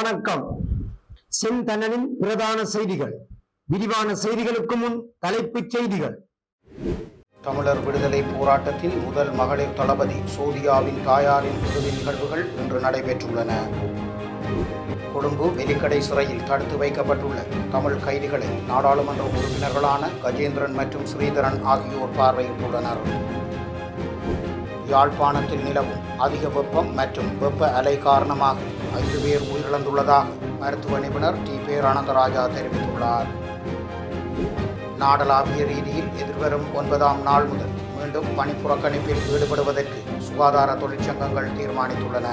வணக்கம். செந்தனனின் பிரதான செய்திகள். விரிவான செய்திகளுக்கு முன் தலைப்புச் செய்திகள். தமிழர் விடுதலை போராட்டத்தில் முதல் மகளிர் தளபதி சோதியாவின் தாயாரின் இறுதி நிகழ்வுகள் இன்று நடைபெற்றுள்ளன. கொழும்பு வெலிக்கடை சிறையில் தடுத்து வைக்கப்பட்டுள்ள தமிழ் கைதிகளை நாடாளுமன்ற உறுப்பினர்களான கஜேந்திரன் மற்றும் ஸ்ரீதரன் ஆகியோர் பார்வையிட்டுள்ளனர். யாழ்ப்பாணத்தில் நிலவும் அதிக வெப்பம் மற்றும் வெப்ப அலை காரணமாக ஐந்து பேர் இழந்துள்ளதாக மருத்துவ நிபுணர் டி. பேரானந்தராஜா தெரிவித்துள்ளார். நாடளாவிய ரீதியில் எதிர்வரும் ஒன்பதாம் நாள் முதல் மீண்டும் பணிப்புறக்கணிப்பில் ஈடுபடுவதற்கு சுகாதார தொழிற்சங்கங்கள் தீர்மானித்துள்ளன.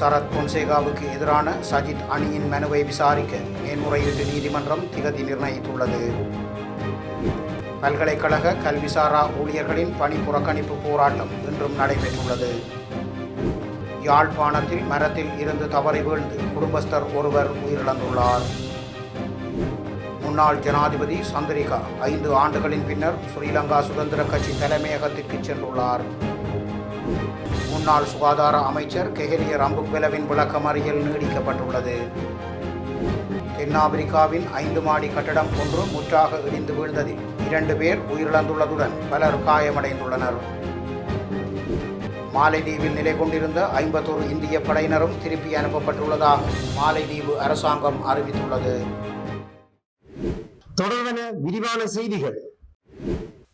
சரத் பொன்சேகாவுக்கு எதிரான சஜித் அணியின் மனுவை விசாரிக்க மேன்முறையீட்டு நீதிமன்றம் திகதி நிர்ணயித்துள்ளது. பல்கலைக்கழக கல்விசாரா ஊழியர்களின் பணி புறக்கணிப்பு போராட்டம் இன்றும் நடைபெற்றுள்ளது. யாழ்ப்பாணத்தில் மரத்தில் இருந்து தவறி வீழ்ந்து குடும்பஸ்தர் ஒருவர் உயிரிழந்துள்ளார். முன்னாள் ஜனாதிபதி சந்திரிகா ஐந்து ஆண்டுகளின் பின்னர் ஸ்ரீலங்கா சுதந்திர கட்சி தலைமையகத்திற்கு சென்றுள்ளார். முன்னாள் சுகாதார அமைச்சர் கெஹலிய ரம்புக்வெலவின் விளக்கமறியல் நீடிக்கப்பட்டுள்ளது. தென்னாப்பிரிக்காவின் ஐந்து மாடி கட்டடம் ஒன்று முற்றாக இடிந்து வீழ்ந்ததில் இரண்டு பேர் உயிரிழந்துள்ளதுடன் பலர் காயமடைந்துள்ளனர். மாலைதீவில் நிலை கொண்டிருந்த ஐம்பத்தோரு இந்திய படையினரும் திருப்பி அனுப்பப்பட்டுள்ளதாக மாலைதீவு அரசாங்கம் அறிவித்துள்ளது. தொடர்வன விரிவான செய்திகள்.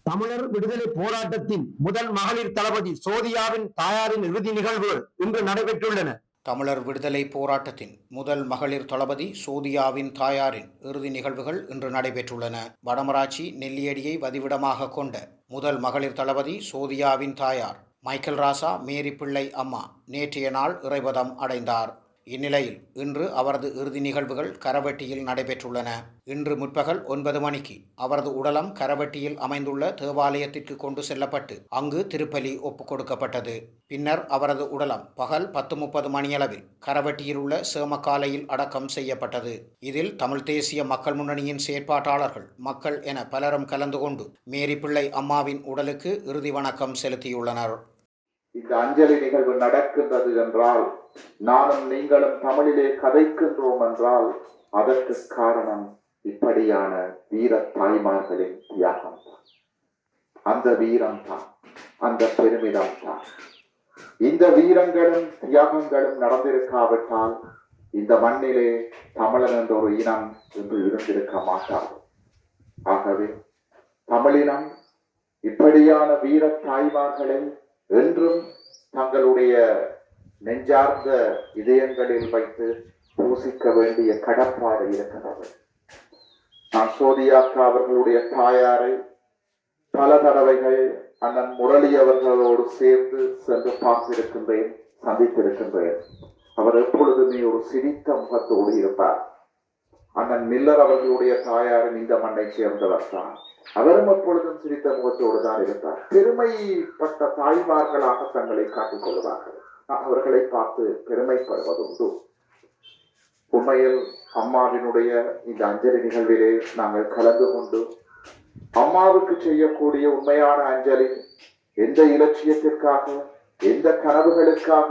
தமிழர் விடுதலை போராட்டத்தின் முதல் மகளிர் தளபதி சோதியாவின் தாயாரின் இறுதி நிகழ்வுகள் இன்று நடைபெற்றுள்ளன. தமிழர் விடுதலை போராட்டத்தின் முதல் மகளிர் தளபதி சோதியாவின் தாயாரின் இறுதி நிகழ்வுகள் இன்று நடைபெற்றுள்ளன. வடமராட்சி நெல்லியடியை வதிவிடமாக கொண்ட முதல் மகளிர் தளபதி சோதியாவின் தாயார் மைக்கேல் ராசா மேரி பிள்ளை அம்மா நேற்றைய நாள் இறைவதம் அடைந்தார். இந்நிலையில் இன்று அவரது இறுதி நிகழ்வுகள் கரவெட்டியில் நடைபெற்றுள்ளன. இன்று முற்பகல் ஒன்பது மணிக்கு அவரது உடலம் கரவெட்டியில் அமைந்துள்ள தேவாலயத்திற்கு கொண்டு செல்லப்பட்டு அங்கு திருப்பலி ஒப்புக் கொடுக்கப்பட்டது. பின்னர் அவரது உடலம் பகல் பத்து முப்பது மணியளவில் கரவெட்டியில் உள்ள சேமக்காலையில் அடக்கம் செய்யப்பட்டது. இதில் தமிழ் தேசிய மக்கள் முன்னணியின் செயற்பாட்டாளர்கள் மக்கள் என பலரும் கலந்து கொண்டு மேரி பிள்ளை அம்மாவின் உடலுக்கு இறுதி வணக்கம் செலுத்தியுள்ளனர். இந்த அஞ்சலி நிகழ்வு நடக்கின்றது என்றால் நானும் நீங்களும் தமிழிலே கதைக்கின்றோம் என்றால் அதற்கு காரணம் இப்படியான வீர தாய்மார்களின் தியாகம். தான் அந்த வீரம் தான் அந்த பெருமிதம் தான் இந்த வீரங்களும் தியாகங்களும் நடந்திருக்காவிட்டால் இந்த மண்ணிலே தமிழன் என்ற ஒரு இனம் என்று இருந்திருக்க மாட்டாது. ஆகவே தமிழினம் இப்படியான வீர தாய்மார்களை என்றும் தங்களுடைய நெஞ்சார்ந்த இதயங்களில் வைத்து பூசிக்க வேண்டிய கடப்பாடு இருக்கிறது. நான் சோதியாக்கா அவர்களுடைய தாயாரை பல தடவைகள் அண்ணன் முரளி அவர்களோடு சேர்ந்து சென்று பார்த்திருக்கின்றேன் சந்தித்திருக்கின்றேன். அவர் எப்பொழுதுமே ஒரு சிரித்த முகத்தோடு இருப்பார். அண்ணன் மில்லர் அவர்களுடைய தாயாரும் இந்த மண்ணை சேர்ந்தவர் தான். அவரும் எப்பொழுதும் சிரித்த முகத்தோடு தான் இருந்தார். பெருமைப்பட்ட தாய்மார்களாக தங்களை காட்டிக் கொள்வார்கள். நான் அவர்களை பார்த்து பெருமைப்படுவதுண்டு. உண்மையில் அம்மாவினுடைய இந்த அஞ்சலி நிகழ்விலே நாங்கள் கலந்து கொண்டு அம்மாவுக்கு செய்யக்கூடிய உண்மையான அஞ்சலி எந்த இலட்சியத்திற்காக எந்த கனவுகளுக்காக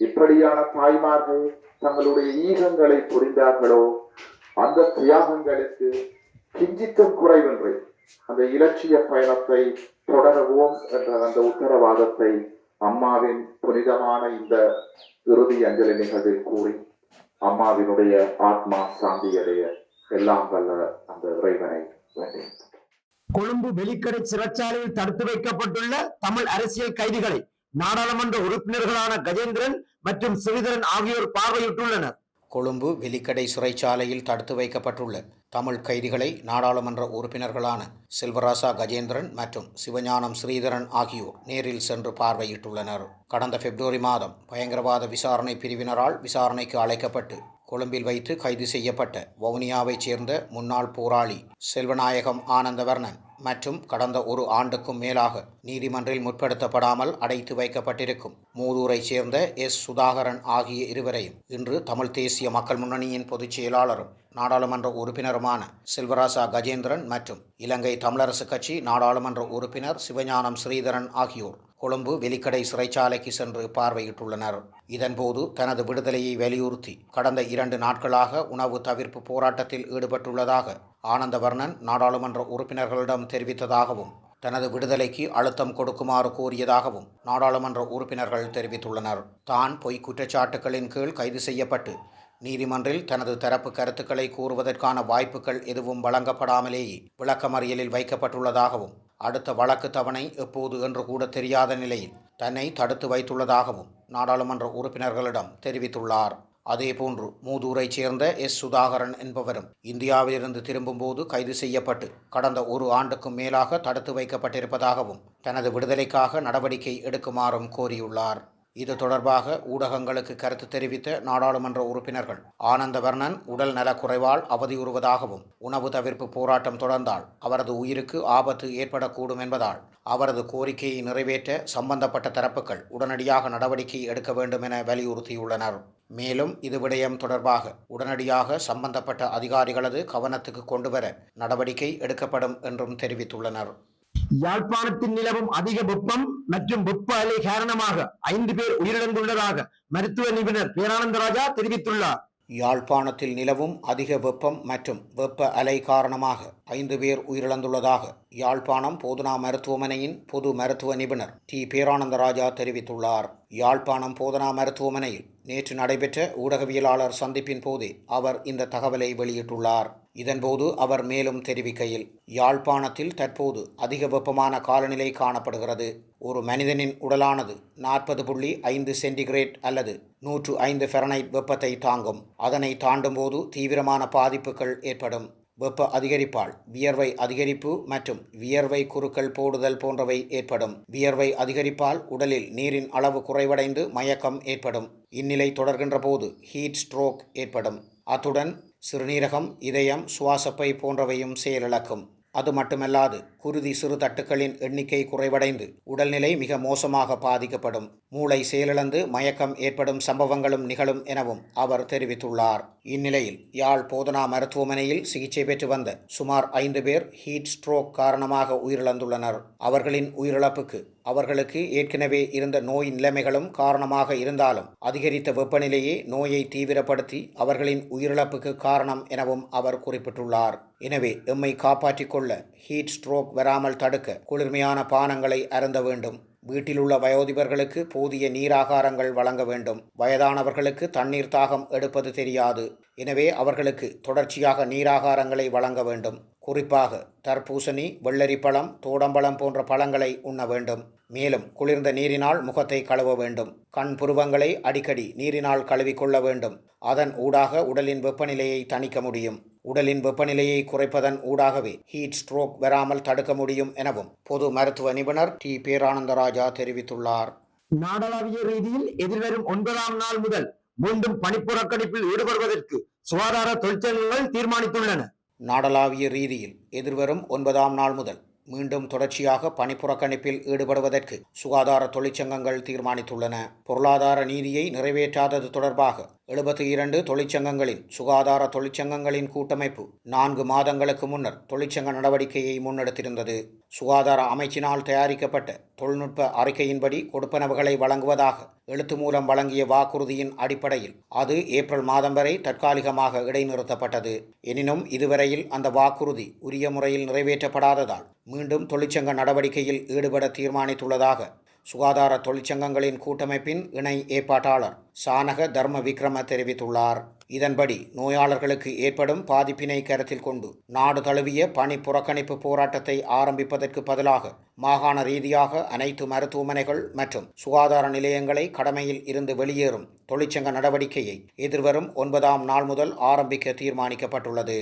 இப்படியான தாய்மார்கள் தங்களுடைய ஈகங்களை புரிந்தார்களோ அந்த தியாகங்களுக்கு கிஞ்சித்தும் குறைவின்றி அந்த இலட்சிய பயணத்தை தொடரவும் என்ற அந்த உத்தரவாதத்தை அம்மாவின் புனிதமான இந்த இறுதி அஞ்சலி நிகழ்வில் கூறி அம்மாவினுடைய ஆத்மா சாந்தியடைய எல்லாம் வல்ல அந்த இறைவனை வேண்டேன் கொழும்பு வெளிக்கடை சிறைச்சாலையில் தடுத்து வைக்கப்பட்டுள்ள தமிழ் அரசியல் கைதிகளை நாடாளுமன்ற உறுப்பினர்களான கஜேந்திரன் மற்றும் சிறிதரன் ஆகியோர் பார்வையிட்டுள்ளனர். கொழும்பு வெலிக்கடை சிறைச்சாலையில் தடுத்து வைக்கப்பட்டுள்ள தமிழ் கைதிகளை நாடாளுமன்ற உறுப்பினர்களான செல்வராசா கஜேந்திரன் மற்றும் சிவஞானம் ஸ்ரீதரன் ஆகியோர் நேரில் சென்று பார்வையிட்டுள்ளனர். கடந்த பிப்ரவரி மாதம் பயங்கரவாத விசாரணை பிரிவினரால் விசாரணைக்கு அழைக்கப்பட்டு கொழும்பில் வைத்து கைது செய்யப்பட்ட வவுனியாவைச் சேர்ந்த முன்னாள் போராளி செல்வநாயகம் ஆனந்தவர்ணன் மற்றும் கடந்த ஒரு ஆண்டுக்கும் மேலாக நீதிமன்றில் முற்படுத்தப்படாமல் அடைத்து வைக்கப்பட்டிருக்கும். மூதூரைச் சேர்ந்த எஸ். சுதாகரன் ஆகிய இருவரையும் இன்று தமிழ் தேசிய மக்கள் முன்னணியின் பொதுச் செயலாளரும் நாடாளுமன்ற உறுப்பினருமான செல்வராசா கஜேந்திரன் மற்றும் இலங்கை தமிழரசு கட்சி நாடாளுமன்ற உறுப்பினர் சிவஞானம் ஸ்ரீதரன் ஆகியோர் கொழும்பு வெலிக்கடை சிறைச்சாலைக்கு சென்று பார்வையிட்டுள்ளனர். இதன்போது தனது விடுதலையை வலியுறுத்தி கடந்த இரண்டு நாட்களாக உணவு தவிர்ப்பு போராட்டத்தில் ஈடுபட்டுள்ளதாக ஆனந்தவர்ணன் நாடாளுமன்ற உறுப்பினர்களிடம் தெரிவித்ததாகவும் தனது விடுதலைக்கு அழுத்தம் கொடுக்குமாறு கோரியதாகவும் நாடாளுமன்ற உறுப்பினர்கள் தெரிவித்துள்ளனர். தான் பொய் குற்றச்சாட்டுகளின் கீழ் கைது செய்யப்பட்டு நீதிமன்றில் தனது தரப்பு கருத்துக்களை கூறுவதற்கான வாய்ப்புகள் எதுவும் வழங்கப்படாமலேயே விளக்கமறியலில் வைக்கப்பட்டுள்ளதாகவும் அடுத்த வழக்கு தவணை எப்போது என்று கூட தெரியாத நிலையில் தன்னை தடுத்து வைத்துள்ளதாகவும் நாடாளுமன்ற உறுப்பினர்களிடம் தெரிவித்துள்ளார். அதேபோன்று மூதூரைச் சேர்ந்த எஸ். சுதாகரன் என்பவரும் இந்தியாவிலிருந்து திரும்பும்போது கைது செய்யப்பட்டு கடந்த ஒரு ஆண்டுக்கும் மேலாக தடுத்து வைக்கப்பட்டிருப்பதாகவும் தனது விடுதலைக்காக நடவடிக்கை எடுக்குமாறும் கோரியுள்ளார். இது தொடர்பாக ஊடகங்களுக்கு கருத்து தெரிவித்த நாடாளுமன்ற உறுப்பினர்கள். ஆனந்தவர்ணன் உடல் நலக்குறைவால் அவதியுறுவதாகவும் உணவு தவிர்ப்பு போராட்டம் தொடர்ந்தால் அவரது உயிருக்கு ஆபத்து ஏற்படக்கூடும் என்பதால் அவரது கோரிக்கையை நிறைவேற்ற சம்பந்தப்பட்ட தரப்புகள் உடனடியாக நடவடிக்கை எடுக்க வேண்டும் என வலியுறுத்தியுள்ளனர். மேலும் இது விடயம் தொடர்பாக உடனடியாக சம்பந்தப்பட்ட அதிகாரிகளது கவனத்துக்கு கொண்டுவர நடவடிக்கை எடுக்கப்படும் என்றும் தெரிவித்துள்ளனர். யாழ்ப்பாணத்தில் நிலவும் அதிக வெப்பம் மற்றும் வெப்ப அலை காரணமாக ஐந்து பேர் உயிரிழந்துள்ளதாக மருத்துவ நிபுணர் பேரானந்தராஜா தெரிவித்துள்ளார். யாழ்ப்பாணத்தில் நிலவும் அதிக வெப்பம் மற்றும் வெப்ப அலை காரணமாக ஐந்து பேர் உயிரிழந்துள்ளதாக யாழ்ப்பாணம் போதுனா மருத்துவமனையின் பொது மருத்துவ நிபுணர் டி. பேரானந்தராஜா தெரிவித்துள்ளார். யாழ்ப்பாணம் போதனா மருத்துவமனையில் நேற்று நடைபெற்ற ஊடகவியலாளர் சந்திப்பின் போதே அவர் இந்த தகவலை வெளியிட்டுள்ளார். இதன்போது அவர் மேலும் தெரிவிக்கையில் யாழ்ப்பாணத்தில் தற்போது அதிக வெப்பமான காலநிலை காணப்படுகிறது. ஒரு மனிதனின் உடலானது நாற்பது புள்ளி ஐந்து சென்டிகிரேட் அல்லது நூற்று ஐந்து ஃபெரனைட் வெப்பத்தை தாங்கும். அதனை தாண்டும்போது தீவிரமான பாதிப்புகள் ஏற்படும். வெப்ப அதிகரிப்பால் வியர்வை அதிகரிப்பு மற்றும் வியர்வை குறுக்கள் போடுதல் போன்றவை ஏற்படும். வியர்வை அதிகரிப்பால் உடலில் நீரின் அளவு குறைவடைந்து மயக்கம் ஏற்படும். இந்நிலை தொடர்கின்ற போது ஹீட் ஸ்ட்ரோக் ஏற்படும். அத்துடன் சிறுநீரகம் இதயம் சுவாசப்பை போன்றவையும் செயலிழக்கும். அது மட்டுமல்லாது குருதி சிறு தட்டுக்களின் எண்ணிக்கை குறைவடைந்து உடல்நிலை மிக மோசமாக பாதிக்கப்படும். மூளை செயலிழந்து மயக்கம் ஏற்படும் சம்பவங்களும் நிகழும் எனவும் அவர் தெரிவித்துள்ளார். இந்நிலையில் யாழ் போதனா மருத்துவமனையில் சிகிச்சை பெற்று வந்த சுமார் ஐந்து பேர் ஹீட் ஸ்ட்ரோக் காரணமாக உயிரிழந்துள்ளனர். அவர்களின் உயிரிழப்புக்கு அவர்களுக்கு ஏற்கனவே இருந்த நோய் நிலைமைகளும் காரணமாக இருந்தாலும் அதிகரித்த வெப்பநிலையே நோயை தீவிரப்படுத்தி அவர்களின் உயிரிழப்புக்கு காரணம் எனவும் அவர் குறிப்பிட்டுள்ளார். எனவே எம்மை காப்பாற்றிக் கொள்ள ஹீட் ஸ்ட்ரோக் வராமல் தடுக்க குளிர்மையான பானங்களை அருந்த வேண்டும். வீட்டிலுள்ள வயோதிபர்களுக்கு போதிய நீராகாரங்கள் வழங்க வேண்டும். வயதானவர்களுக்கு தண்ணீர் தாகம் எடுப்பது தெரியாது. எனவே அவர்களுக்கு தொடர்ச்சியாக நீராகாரங்களை வழங்க வேண்டும். குறிப்பாக தர்பூசணி வெள்ளரி பழம் தோடம்பழம் போன்ற பழங்களை உண்ண வேண்டும். மேலும் குளிர்ந்த நீரினால் முகத்தை கழுவ வேண்டும். கண் புருவங்களை அடிக்கடி நீரினால் கழுவிக்கொள்ள வேண்டும். அதன் ஊடாக உடலின் வெப்பநிலையை தணிக்க முடியும். உடலின் வெப்பநிலையை குறைப்பதன் ஊடாகவே ஹீட் ஸ்ட்ரோக் வராமல் தடுக்க முடியும் எனவும் பொது மருத்துவ நிபுணர் டி. பேரானந்தராஜா தெரிவித்துள்ளார். நாடளாவிய ரீதியில் எதிர்வரும் ஒன்பதாம் நாள் முதல் மீண்டும் பணிப்புறக்கணிப்பில் ஈடுபடுவதற்கு சுகாதார தொழிற்சங்கங்கள் தீர்மானித்துள்ளன. நாடளாவிய ரீதியில் எதிர்வரும் ஒன்பதாம் நாள் முதல் மீண்டும் தொடர்ச்சியாக பணிப்புறக்கணிப்பில் ஈடுபடுவதற்கு சுகாதார தொழிற்சங்கங்கள் தீர்மானித்துள்ளன. பொருளாதார நீதியை நிறைவேற்றாதது தொடர்பாக எழுபத்தி இரண்டு தொழிற்சங்கங்களின் சுகாதார தொழிற்சங்கங்களின் கூட்டமைப்பு நான்கு மாதங்களுக்கு முன்னர் தொழிற்சங்க நடவடிக்கையை முன்னெடுத்திருந்தது. சுகாதார அமைச்சினால் தயாரிக்கப்பட்ட தொழில்நுட்ப அறிக்கையின்படி கொடுப்பனவுகளை வழங்குவதாக எழுத்து மூலம் வழங்கிய வாக்குறுதியின் அடிப்படையில் அது ஏப்ரல் மாதம் வரை தற்காலிகமாக இடைநிறுத்தப்பட்டது. எனினும் இதுவரையில் அந்த வாக்குறுதி உரிய முறையில் நிறைவேற்றப்படாததால் மீண்டும் தொழிற்சங்க நடவடிக்கையில் ஈடுபட தீர்மானித்துள்ளதாக சுகாதார தொழிற்சங்கங்களின் கூட்டமைப்பின் இணை ஏற்பாட்டாளர் சானக தர்ம விக்ரம தெரிவித்துள்ளார். இதன்படி நோயாளர்களுக்கு ஏற்படும் பாதிப்பினை கருத்தில் கொண்டு நாடு தழுவிய பணி புறக்கணிப்பு போராட்டத்தை ஆரம்பிப்பதற்கு பதிலாக மாகாண ரீதியாக அனைத்து மருத்துவமனைகள் மற்றும் சுகாதார நிலையங்களை கடமையில் இருந்து வெளியேறும் தொழிற்சங்க நடவடிக்கையை எதிர்வரும் ஒன்பதாம் நாள் முதல் ஆரம்பிக்க தீர்மானிக்கப்பட்டுள்ளது.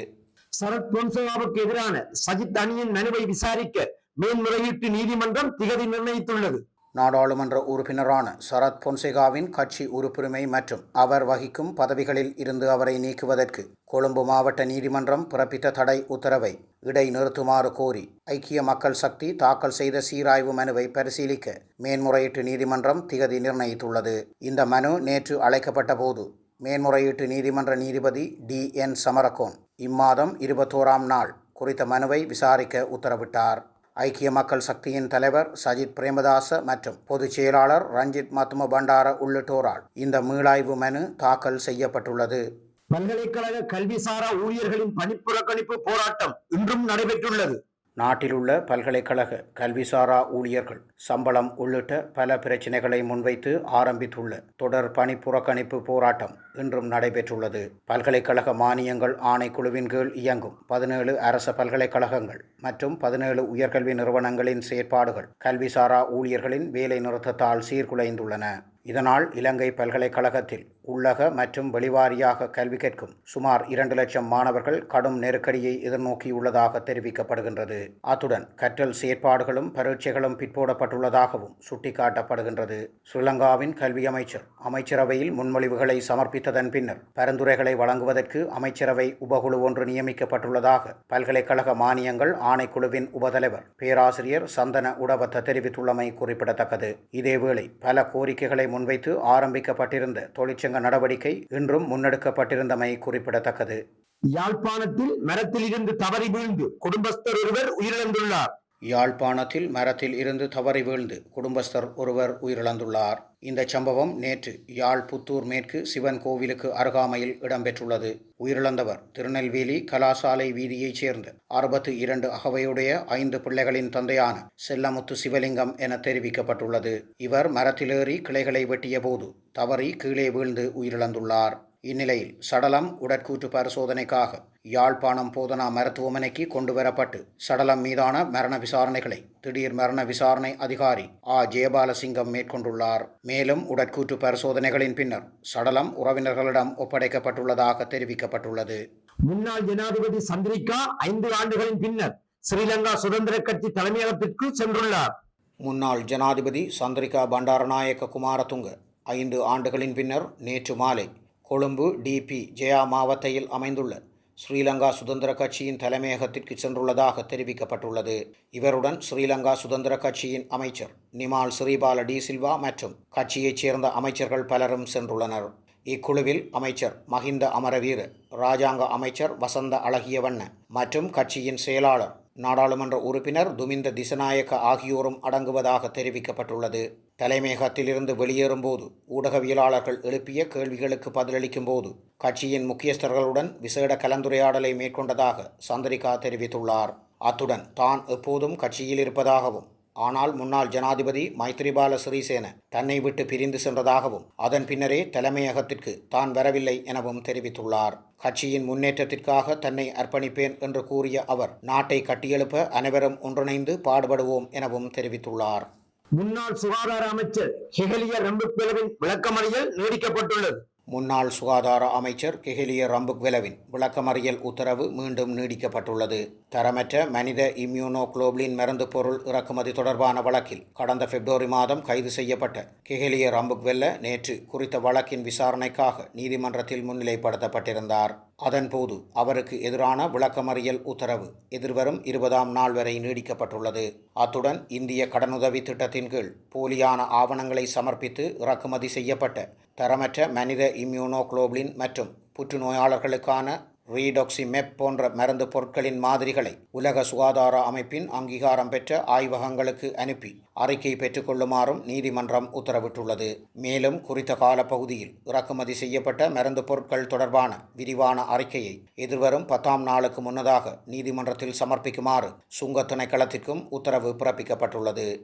சரத் பொன்சேகாவுக்கு எதிரான சஜித் அணியின் மனுவை விசாரிக்க மேல்முறையீட்டு நீதிமன்றம் திகதி நிர்ணயித்துள்ளது. நாடாளுமன்ற உறுப்பினரான சரத் பொன்சேகாவின் கட்சி உறுப்புரிமை மற்றும் அவர் வகிக்கும் பதவிகளில் இருந்து அவரை நீக்குவதற்கு கொழும்பு மாவட்ட நீதிமன்றம் பிறப்பித்த தடை உத்தரவை இடைநிறுத்துமாறு கோரி ஐக்கிய மக்கள் சக்தி தாக்கல் செய்த சீராய்வு மனுவை பரிசீலிக்க மேன்முறையீட்டு நீதிமன்றம் திகதி நிர்ணயித்துள்ளது. இந்த மனு நேற்று அழைக்கப்பட்ட போது மேன்முறையீட்டு நீதிமன்ற நீதிபதி டி. என். சமரகோன் இம்மாதம் இருபத்தோராம் நாள் குறித்த மனுவை விசாரிக்க உத்தரவிட்டார். ஐக்கிய மக்கள் சக்தியின் தலைவர் சஜித் பிரேமதாச மற்றும் பொதுச் செயலாளர் ரஞ்சித் மத்தும பண்டார உள்ளிட்டோரால் இந்த மீளாய்வு மனு தாக்கல் செய்யப்பட்டுள்ளது. பல்கலைக்கழக கல்விசாரா ஊழியர்களின் பணிப்புறக்கணிப்பு போராட்டம் இன்றும் நடைபெற்றுள்ளது. நாட்டிலுள்ள பல்கலைக்கழக கல்விசாரா ஊழியர்கள் சம்பளம் உள்ளிட்ட பல பிரச்சினைகளை முன்வைத்து ஆரம்பித்துள்ள தொடர் பணி புறக்கணிப்பு போராட்டம் இன்றும் நடைபெற்றுள்ளது. பல்கலைக்கழக மானியங்கள் ஆணைக்குழுவின் கீழ் இயங்கும் பதினேழு அரச பல்கலைக்கழகங்கள் மற்றும் பதினேழு உயர்கல்வி நிறுவனங்களின் செயற்பாடுகள் கல்விசாரா ஊழியர்களின் வேலை நிறுத்தத்தால் சீர்குலைந்துள்ளன. இதனால் இலங்கை பல்கலைக்கழகத்தில் உள்ளக மற்றும் வெளிவாரியாக கல்வி கற்கும் சுமார் இரண்டு லட்சம் மாணவர்கள் கடும் நெருக்கடியை எதிர்நோக்கியுள்ளதாக தெரிவிக்கப்படுகின்றது. அத்துடன் கற்றல் செயற்பாடுகளும் பரீட்சைகளும் பிற்போடப்பட்டுள்ளதாகவும் சுட்டிக்காட்டப்படுகின்றது. ஸ்ரீலங்காவின் கல்வி அமைச்சர் அமைச்சரவையில் முன்மொழிவுகளை சமர்ப்பித்ததன் பின்னர் பரிந்துரைகளை வழங்குவதற்கு அமைச்சரவை உபகுழு ஒன்று நியமிக்கப்பட்டுள்ளதாக பல்கலைக்கழக மானியங்கள் ஆணைக்குழுவின் உபதலைவர் பேராசிரியர் சந்தன உடவத்த தெரிவித்துள்ளமை குறிப்பிடத்தக்கது. இதேவேளை பல கோரிக்கைகளை முன்வைத்து ஆரம்பிக்கப்பட்டிருந்த தொழிற்சங்க நடவடிக்கை இன்றும் முன்னெடுக்கப்பட்டிருந்தமை குறிப்பிடத்தக்கது. யாழ்ப்பாணத்தில் மரத்தில் இருந்து தவறி வீழ்ந்து குடும்பஸ்தர் ஒருவர் உயிரிழந்துள்ளார். யாழ்ப்பாணத்தில் மரத்தில் இருந்து தவறி வீழ்ந்து குடும்பஸ்தர் ஒருவர் உயிரிழந்துள்ளார். இந்த சம்பவம் நேற்று யாழ் புத்தூர் மேற்கு சிவன் கோவிலுக்கு அருகாமையில் இடம்பெற்றுள்ளது. உயிரிழந்தவர் திருநெல்வேலி கலாசாலை வீதியைச் சேர்ந்த அறுபத்து இரண்டு அகவையுடைய ஐந்து பிள்ளைகளின் தந்தையான செல்லமுத்து சிவலிங்கம் என தெரிவிக்கப்பட்டுள்ளது. இவர் மரத்திலேறி கிளைகளை வெட்டிய போது தவறி கீழே வீழ்ந்து உயிரிழந்துள்ளார். இந்நிலையில் சடலம் உடற்கூற்று பரிசோதனைக்காக யாழ்ப்பாணம் போதனா மருத்துவமனைக்கு கொண்டு வரப்பட்டு சடலம் மீதான மரண விசாரணைகளை திடீர் மரண விசாரணை அதிகாரி ஆ. ஜெயபாலசிங்கம் மேற்கொண்டுள்ளார். மேலும் உடற்கூற்று பரிசோதனைகளின் பின்னர் சடலம் உறவினர்களிடம் ஒப்படைக்கப்பட்டுள்ளதாக தெரிவிக்கப்பட்டுள்ளது. முன்னாள் ஜனாதிபதி சந்திரிகா ஐந்து ஆண்டுகளின் பின்னர் ஸ்ரீலங்கா சுதந்திர கட்சி தலைமையகத்திற்கு சென்றுள்ளார். முன்னாள் ஜனாதிபதி சந்திரிகா பண்டாரநாயக்க குமாரதுங்க ஐந்து ஆண்டுகளின் பின்னர் நேற்று மாலை கொழும்பு டிபி ஜெயா மாவட்டத்தில் அமைந்துள்ள ஸ்ரீலங்கா சுதந்திர கட்சியின் தலைமையகத்திற்கு சென்றுள்ளதாக தெரிவிக்கப்பட்டுள்ளது. இவருடன் ஸ்ரீலங்கா சுதந்திர கட்சியின் அமைச்சர் நிமால் ஸ்ரீபால டி சில்வா மற்றும் கட்சியைச் சேர்ந்த அமைச்சர்கள் பலரும் சென்றுள்ளனர். இக்குழுவில் அமைச்சர் மஹிந்த அமரவீர ராஜாங்க அமைச்சர் வசந்த அழகியவண்ண மற்றும் கட்சியின் செயலாளர் நாடாளுமன்ற உறுப்பினர் துமிந்த திசநாயக்க ஆகியோரும் அடங்குவதாக தெரிவிக்கப்பட்டுள்ளது. தலைமையகத்திலிருந்து வெளியேறும்போது ஊடகவியலாளர்கள் எழுப்பிய கேள்விகளுக்கு பதிலளிக்கும் போது கட்சியின் முக்கியஸ்தர்களுடன் விசேட கலந்துரையாடலை மேற்கொண்டதாக சந்திரிகா தெரிவித்துள்ளார். அத்துடன் தான் எப்போதும் கட்சியில் இருப்பதாகவும் ஆனால் முன்னாள் ஜனாதிபதி மைத்ரிபால சிறிசேன தன்னை விட்டு பிரிந்து சென்றதாகவும் அதன் பின்னரே தலைமையகத்திற்கு தான் வரவில்லை எனவும் தெரிவித்துள்ளார். கட்சியின் முன்னேற்றத்திற்காக தன்னை அர்ப்பணிப்பேன் என்று கூறிய அவர் நாட்டை கட்டியெழுப்ப அனைவரும் ஒன்றிணைந்து பாடுபடுவோம் எனவும் தெரிவித்துள்ளார். முன்னாள் சுகாதார அமைச்சர் ஹெகலிய ரம்புக்வெலவின் விளக்கமறியல் நீடிக்கப்பட்டுள்ளது. முன்னாள் சுகாதார அமைச்சர் கெஹிலிய ரம்புக்வெலவின் விளக்கமறியல் உத்தரவு மீண்டும் நீடிக்கப்பட்டுள்ளது. தரமற்ற மனித இம்யூனோகுளோபிளின் மருந்து பொருள் இறக்குமதி தொடர்பான வழக்கில் கடந்த பிப்ரவரி மாதம் கைது செய்யப்பட்ட கெஹிலிய ரம்புக்வெல்ல நேற்று குறித்த வழக்கின் விசாரணைக்காக நீதிமன்றத்தில் முன்னிலைப்படுத்தப்பட்டிருந்தார். அதன்போது அவருக்கு எதிரான விளக்கமறியல் உத்தரவு எதிர்வரும் இருபதாம் நாள் வரை நீடிக்கப்பட்டுள்ளது. அத்துடன் இந்திய கடனுதவி திட்டத்தின் கீழ் போலியான ஆவணங்களை சமர்ப்பித்து இறக்குமதி செய்யப்பட்ட தரமற்ற மனித இம்யூனோகுளோபிளின் மற்றும் புற்றுநோயாளர்களுக்கான ரீடாக்சிமெப் போன்ற மருந்து பொருட்களின் மாதிரிகளை உலக சுகாதார அமைப்பின் அங்கீகாரம் பெற்ற ஆய்வகங்களுக்கு அனுப்பி அறிக்கை பெற்றுக்கொள்ளுமாறும் நீதிமன்றம் உத்தரவிட்டுள்ளது. மேலும் குறித்த காலப்பகுதியில் இறக்குமதி செய்யப்பட்ட மருந்து பொருட்கள் தொடர்பான விரிவான அறிக்கையை எதிர்வரும் பத்தாம் நாளுக்கு முன்னதாக நீதிமன்றத்தில் சமர்ப்பிக்குமாறு சுங்க திணைக்களத்திற்கும் உத்தரவு பிறப்பிக்கப்பட்டுள்ளது.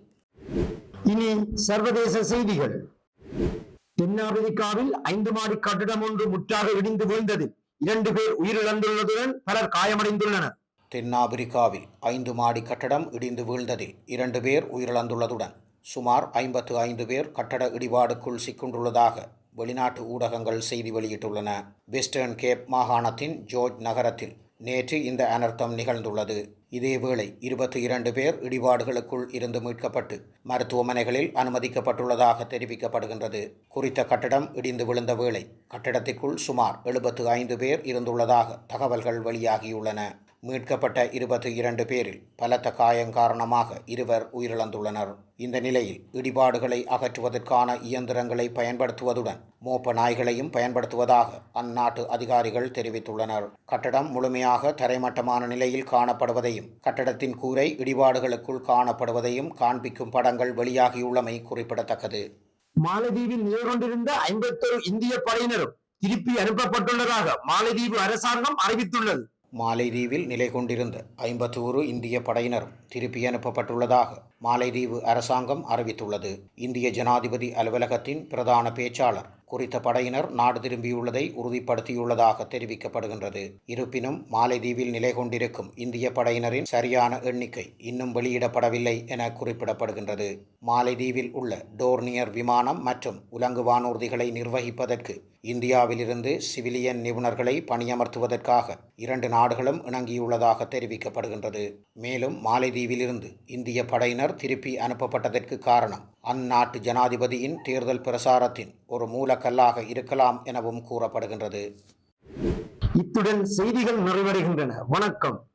இனி சர்வதேச செய்திகள். தென்னாப்பிரிக்காவில் ஐந்து மாடி கட்டிடம் ஒன்று முற்றாக இடிந்து வீழ்ந்தது. இரண்டு பேர் உயிரிழந்துள்ளதுடன் பலர் காயமடைந்துள்ளனர். தென்னாப்பிரிக்காவில் ஐந்து மாடி கட்டடம் இடிந்து வீழ்ந்ததில் இரண்டு பேர் உயிரிழந்துள்ளதுடன் சுமார் ஐம்பத்து ஐந்து பேர் கட்டட இடிபாடுக்குள் சிக்குண்டுள்ளதாக வெளிநாட்டு ஊடகங்கள் செய்தி வெளியிட்டுள்ளன. வெஸ்டர்ன் கேப் மாகாணத்தின் ஜோர்ஜ் நகரத்தில் நேற்று இந்த அனர்த்தம் நிகழ்ந்துள்ளது. இதேவேளை இருபத்தி இரண்டு பேர் இடிபாடுகளுக்குள் இருந்து மீட்கப்பட்டு மருத்துவமனைகளில் அனுமதிக்கப்பட்டுள்ளதாக தெரிவிக்கப்படுகின்றது. குறித்த கட்டடம் இடிந்து விழுந்த வேளை கட்டடத்திற்குள் சுமார் எழுபத்து ஐந்து பேர் இருந்துள்ளதாக தகவல்கள் வெளியாகியுள்ளன. மீட்கப்பட்ட இருபத்தி இரண்டு பேரில் பலத்த காயம் காரணமாக இருவர் உயிரிழந்துள்ளனர். இந்த நிலையில் இடிபாடுகளை அகற்றுவதற்கான இயந்திரங்களை பயன்படுத்துவதுடன் மோப்ப நாய்களையும் பயன்படுத்துவதாக அந்நாட்டு அதிகாரிகள் தெரிவித்துள்ளனர். கட்டடம் முழுமையாக தரைமட்டமான நிலையில் காணப்படுவதையும் கட்டடத்தின் கூரை இடிபாடுகளுக்குள் காணப்படுவதையும் காண்பிக்கும் படங்கள் வெளியாகியுள்ளமை குறிப்பிடத்தக்கது. மாலதீவில் நிலைகொண்டிருந்த ஐம்பத்தொரு இந்திய படையினரும் திருப்பி அனுப்பப்பட்டுள்ளதாக மாலதீவு அரசாங்கம் அறிவித்துள்ளது. மாலைதீவில் நிலை கொண்டிருந்த ஐம்பத்தோரு இந்திய படையினரும் திருப்பி அனுப்பப்பட்டுள்ளதாக மாலைதீவு அரசாங்கம் அறிவித்துள்ளது. இந்திய ஜனாதிபதி அலுவலகத்தின் பிரதான பேச்சாளர் குறித்த படையினர் நாடு திரும்பியுள்ளதை உறுதிப்படுத்தியுள்ளதாக தெரிவிக்கப்படுகின்றது. இருப்பினும் மாலைதீவில் நிலை கொண்டிருக்கும் இந்திய படையினரின் சரியான எண்ணிக்கை இன்னும் வெளியிடப்படவில்லை என குறிப்பிடப்படுகின்றது. மாலைதீவில் உள்ள டோர்னியர் விமானம் மற்றும் உலங்கு வானூர்திகளை நிர்வகிப்பதற்கு இந்தியாவிலிருந்து சிவிலியன் நிபுணர்களை பணியமர்த்துவதற்காக இரண்டு நாடுகளும் இணங்கியுள்ளதாக தெரிவிக்கப்படுகின்றது. மேலும் மாலைதீவிலிருந்து இந்திய படையினர் திருப்பி அனுப்பப்பட்டதற்கு காரணம் அந்நாட்டு ஜனாதிபதியின் தேர்தல் பிரசாரத்தின் ஒரு மூலக்கல்லாக இருக்கலாம் எனவும் கூறப்படுகின்றது. இத்துடன் செய்திகள் நிறைவடைகின்றன. வணக்கம்.